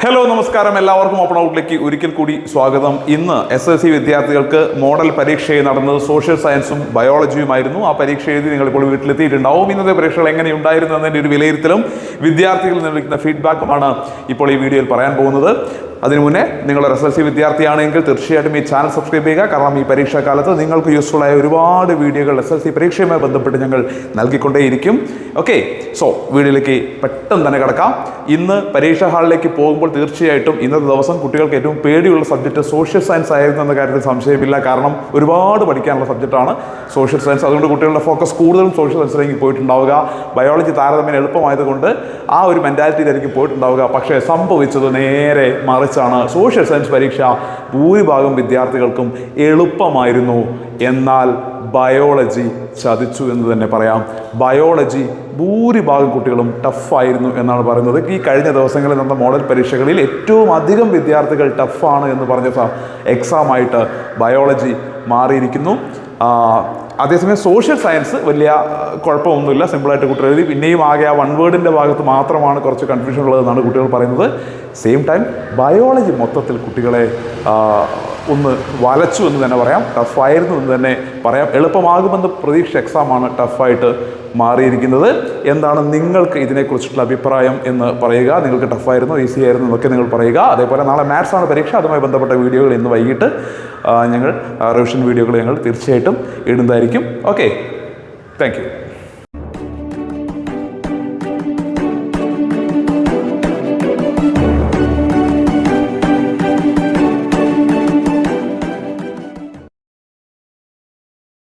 Hello നമസ്കാരം. എല്ലാവർക്കും open ഔട്ടിലേക്ക് ഒരിക്കൽ കൂടി സ്വാഗതം. ഇന്ന് എസ് എസ് സി വിദ്യാർത്ഥികൾക്ക് മോഡൽ പരീക്ഷ നടന്നത് സോഷ്യൽ സയൻസും ബയോളജിയുമായിരുന്നു ആ പരീക്ഷ എഴുതി നിങ്ങളിപ്പോൾ വീട്ടിലെത്തിയിട്ടുണ്ടാവും. ഇന്നത്തെ പരീക്ഷകൾ എങ്ങനെ എങ്ങനെയുണ്ടായിരുന്നു എന്നതിന്റെ ഒരു വിലയിരുത്തലും വിദ്യാർത്ഥികളിൽ നിന്ന് ലഭിക്കുന്ന ഫീഡ്ബാക്കുമാണ് ഇപ്പോൾ ഈ വീഡിയോയിൽ പറയാൻ പോകുന്നത്. അതിനു മുന്നേ നിങ്ങൾ എസ് എൽ സി വിദ്യാർത്ഥിയാണെങ്കിൽ തീർച്ചയായിട്ടും ഈ ചാനൽ സബ്സ്ക്രൈബ് ചെയ്യുക. കാരണം ഈ പരീക്ഷാകാലത്ത് നിങ്ങൾക്ക് യൂസ്ഫുൾ ആയ ഒരുപാട് വീഡിയോകൾ എസ് എൽ സി പരീക്ഷയുമായി ബന്ധപ്പെട്ട് ഞങ്ങൾ നൽകിക്കൊണ്ടേയിരിക്കും. ഓക്കെ സോ വീഡിയോയിലേക്ക് പെട്ടെന്ന് തന്നെ കിടക്കാം. ഇന്ന് പരീക്ഷാ ഹാളിലേക്ക് പോകുമ്പോൾ തീർച്ചയായിട്ടും ഇന്നത്തെ ദിവസം കുട്ടികൾക്ക് ഏറ്റവും പേടിയുള്ള സബ്ജക്റ്റ് സോഷ്യൽ സയൻസ് ആയിരുന്നു എന്ന കാര്യത്തിൽ സംശയമില്ല. കാരണം ഒരുപാട് പഠിക്കാനുള്ള സബ്ജക്റ്റാണ് സോഷ്യൽ സയൻസ് അതുകൊണ്ട് കുട്ടികളുടെ ഫോക്കസ് കൂടുതലും സോഷ്യൽ സയൻസിലേക്ക് പോയിട്ടുണ്ടാവുക. ബയോളജി താരതമ്യം എളുപ്പമായതുകൊണ്ട് ആ ഒരു മെന്റാലിറ്റിയിലായിരിക്കും പോയിട്ടുണ്ടാവുക. പക്ഷേ സംഭവിച്ചത് നേരെ മറിച്ചാണ് സോഷ്യൽ സയൻസ് പരീക്ഷ ഭൂരിഭാഗം വിദ്യാർത്ഥികൾക്കും എളുപ്പമായിരുന്നു. എന്നാൽ ബയോളജി ചതിച്ചു എന്ന് തന്നെ പറയാം. ബയോളജി ഭൂരിഭാഗം കുട്ടികളും ടഫായിരുന്നു എന്നാണ് പറയുന്നത്. ഈ കഴിഞ്ഞ ദിവസങ്ങളിൽ നടന്ന മോഡൽ പരീക്ഷകളിൽ ഏറ്റവും അധികം വിദ്യാർത്ഥികൾ ടഫാണ് എന്ന് പറഞ്ഞ എക്സാമായിട്ട് ബയോളജി മാറിയിരിക്കുന്നു. അതേസമയം സോഷ്യൽ സയൻസ് വലിയ കുഴപ്പമൊന്നുമില്ല സിമ്പിളായിട്ട് കുട്ടികൾ എഴുതി. പിന്നെയും ആകെ ആ വൺ വേർഡിന്റെ ഭാഗത്ത് മാത്രമാണ് കുറച്ച് കൺഫ്യൂഷൻ ഉള്ളതെന്നാണ് കുട്ടികൾ പറയുന്നത്. സെയിം ടൈം ബയോളജി മൊത്തത്തിൽ കുട്ടികളെ ഒന്ന് വലച്ചു എന്ന് തന്നെ പറയാം. ടഫായിരുന്നു എന്ന് തന്നെ പറയാം. എളുപ്പമാകുമെന്ന് പ്രതീക്ഷ എക്സാമാണ് ടഫായിട്ട് മാറിയിരിക്കുന്നത്. എന്താണ് നിങ്ങൾക്ക് ഇതിനെക്കുറിച്ചിട്ടുള്ള അഭിപ്രായം എന്ന് പറയുക. നിങ്ങൾക്ക് ടഫായിരുന്നു ഈസി ആയിരുന്നു എന്നൊക്കെ നിങ്ങൾ പറയുക. അതേപോലെ നാളെ മാത്സ് ആണ് പരീക്ഷ. അതുമായി ബന്ധപ്പെട്ട വീഡിയോകൾ ഇന്ന് വൈകിട്ട് ഞങ്ങൾ റിവിഷൻ വീഡിയോകൾ ഞങ്ങൾ തീർച്ചയായിട്ടും ഇടുന്നതായിരിക്കും. Okay thank